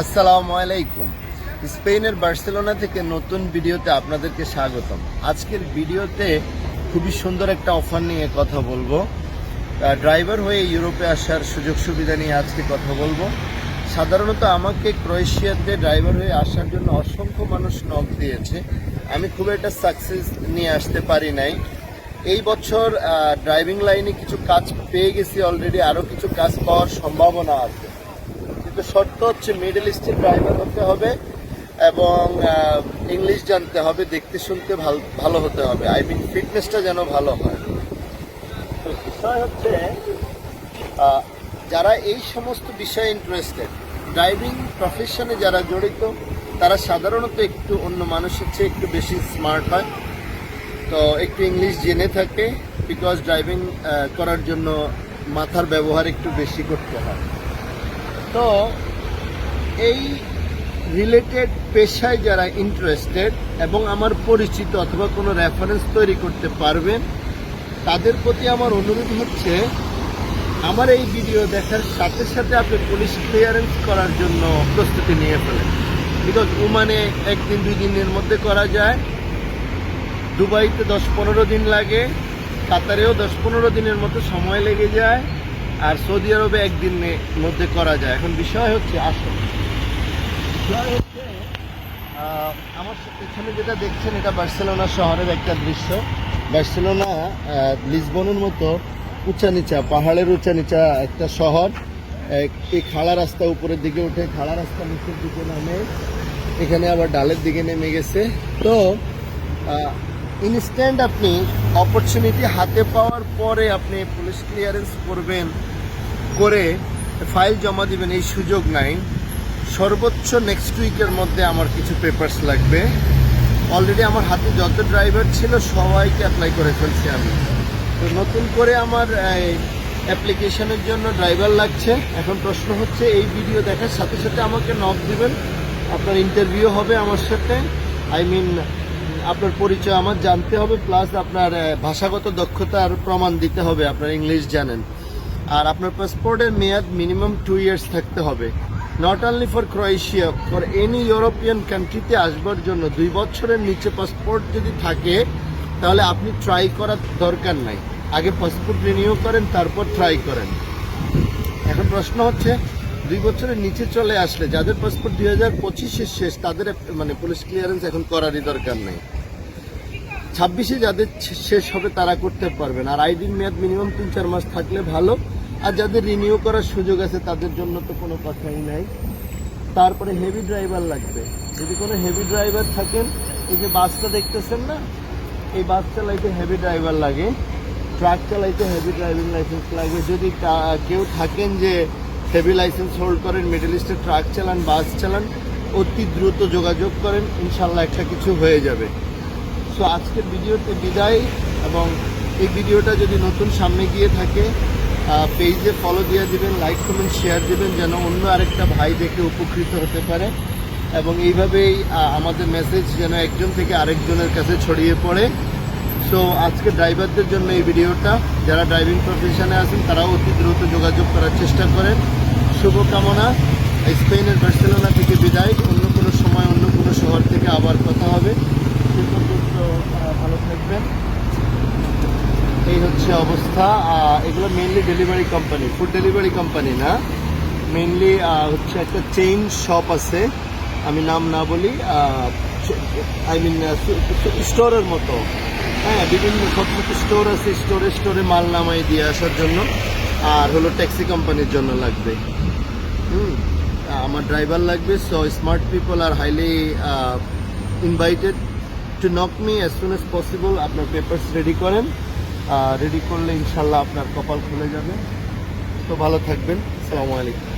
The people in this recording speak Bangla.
আসসালামু আলাইকুম। স্পেনের বার্সেলোনা থেকে নতুন ভিডিওতে আপনাদেরকে স্বাগতম। আজকের ভিডিওতে খুবই সুন্দর একটা অফার নিয়ে কথা বলব। ড্রাইভার হয়ে ইউরোপে আসার সুযোগ সুবিধা নিয়ে আজকে কথা বলব। সাধারণত আমাকে ক্রোয়েশিয়াতে ড্রাইভার হয়ে আসার জন্য অসংখ্য মানুষ নক দিয়েছে। আমি খুব একটা সাকসেস নিয়ে আসতে পারি নাই। এই বছর ড্রাইভিং লাইনে কিছু কাজ পেয়ে গেছি অলরেডি আরও কিছু কাজ পাওয়ার সম্ভাবনা আছে। কিন্তু শর্ত হচ্ছে মিডল ইস্টের ড্রাইভার হতে হবে এবং ইংলিশ জানতে হবে, দেখতে শুনতে ভালো ভালো হতে হবে। আই মিন ফিটনেসটা যেন ভালো হয়। তো বিষয় হচ্ছে যারা এই সমস্ত বিষয়ে ইন্টারেস্টেড ড্রাইভিং প্রফেশনে যারা জড়িত, তারা সাধারণত একটু অন্য মানুষের চেয়ে একটু বেশি স্মার্ট হয়। তো একটু ইংলিশ জেনে থাকে বিকজ ড্রাইভিং করার জন্য মাথার ব্যবহার একটু বেশি করতে হয়। তো এই রিলেটেড পেশায় যারা ইন্টারেস্টেড এবং আমার পরিচিত অথবা কোনো রেফারেন্স তৈরি করতে পারবেন, তাদের প্রতি আমার অনুরোধ হচ্ছে, আমার এই ভিডিও দেখার সাথে সাথে আপনি পুলিশ ক্লিয়ারেন্স করার জন্য প্রস্তুতি নিয়ে ফেলেন। বিকজ ওমানে একদিন, দুই দিনের মধ্যে করা যায়। দুবাইতে দশ পনেরো দিন লাগে, কাতারেও দশ পনেরো দিনের মতো সময় লেগে যায়। আর সৌদি আরবে একদিনের মধ্যে করা যায়। এখন বিষয় হচ্ছে আসল বিষয় হচ্ছে আমার এখানে যেটা দেখছেন, এটা বার্সেলোনা শহরের একটা দৃশ্য। বার্সেলোনা লিসবনের মতো উঁচা নিচা পাহাড়ের উঁচা নিচা একটা শহর। এই খাড়া রাস্তা উপরের দিকে উঠে খাড়া রাস্তা নিচের দিকে নামে। এখানে আবার ডালের দিকে নেমে গেছে। তো ইনস্ট্যান্ট আপনি অপরচুনিটি হাতে পাওয়ার পরে আপনি পুলিশ ক্লিয়ারেন্স করবেন, করে ফাইল জমা দিবেন, এই সুযোগ নাই। সর্বোচ্চ নেক্সট উইকের মধ্যে আমার কিছু পেপারস লাগবে। অলরেডি আমার হাতে যত ড্রাইভার ছিল, সবাইকে অ্যাপ্লাই করে ফেলছি আমি। তো নতুন করে আমার অ্যাপ্লিকেশনের জন্য ড্রাইভার লাগছে। এখন প্রশ্ন হচ্ছে, এই ভিডিও দেখার সাথে সাথে আমাকে নক দিবেন। আপনার ইন্টারভিউ হবে আমার সাথে। আই মিন আপনার পরিচয় আমার জানতে হবে প্লাস আপনার ভাষাগত দক্ষতার প্রমাণ দিতে হবে, আপনার ইংলিশ জানেন। আর আপনার পাসপোর্টের মেয়াদ মিনিমাম টু ইয়ার্স থাকতে হবে। Not only for Croatia for any European কান্ট্রিতে আসবার জন্য দুই বছরের নিচে পাসপোর্ট যদি থাকে, তাহলে আপনি ট্রাই করার দরকার নাই। আগে পাসপোর্ট রিনিউ করেন, তারপর ট্রাই করেন। এখন প্রশ্ন হচ্ছে, দুই বছরের নিচে চলে আসলে, যাদের পাসপোর্ট দুই হাজার পঁচিশের শেষ, তাদের মানে পুলিশ ক্লিয়ারেন্স এখন করারই দরকার নেই। ছাব্বিশে যাদের শেষ হবে তারা করতে পারবেন। আর আইডির মেয়াদ মিনিমাম তিন চার মাস থাকলে ভালো। আর যাদের রিনিউ করার সুযোগ আছে, তাদের জন্য তো কোনো কথাই নাই। তারপরে হেভি ড্রাইভার লাগবে। যদি কোনো হেভি ড্রাইভার থাকেন, এই যে বাসটা দেখতেছেন না? এই বাস চালাইতে হেভি ড্রাইভার লাগে। ট্রাক চালাইতে হেভি ড্রাইভিং লাইসেন্স লাগে। যদি কেউ থাকেন যে হেভি লাইসেন্স হোল্ড করেন মিডল ইস্টে ট্রাক চালান, বাস চালান, অতি দ্রুত যোগাযোগ করেন, ইনশাল্লাহ একটা কিছু হয়ে যাবে। সো আজকের ভিডিওতে বিদায় এবং এই ভিডিওটা যদি নতুন সামনে গিয়ে থাকে পেজে ফলো দিয়ে দিবেন লাইক কমেন্ট শেয়ার দিবেন যেন অন্য আরেকটা ভাই দেখে উপকৃত হতে পারে। এবং এইভাবেই আমাদের মেসেজ যেন একজন থেকে আরেকজনের কাছে ছড়িয়ে পড়ে। সো আজকে ড্রাইভারদের জন্য এই ভিডিওটা, যারা ড্রাইভিং প্রফেশনে আছেন, তারাও অতি দ্রুত যোগাযোগ করার চেষ্টা করেন। শুভকামনা, স্পেনের বার্সেলোনা থেকে বিদায় অন্য কোনো সময় অন্য কোনো শহর থেকে আবার কথা হবে সে পর্যন্ত আহ, ভালো থাকবেন এই হচ্ছে অবস্থা আহ, এগুলো mainly delivery company food delivery company না মেইনলি হচ্ছে একটা চেইন শপ আছে আমি নাম না বলি আই মিন স্টোরের মতো হ্যাঁ বিভিন্ন ছোট স্টোর আছে স্টোরে স্টোরে মাল নামাই দিয়ে আসার জন্য আর হলো ট্যাক্সি কোম্পানির জন্য লাগবে হুম আমার ড্রাইভার লাগবে so smart people R highly invited to knock me as soon as possible আপনার পেপার্স রেডি করেন রেডি করলে ইনশাল্লাহ আপনার কপাল খুলে যাবে। তো ভালো থাকবেন। আসসালামু আলাইকুম।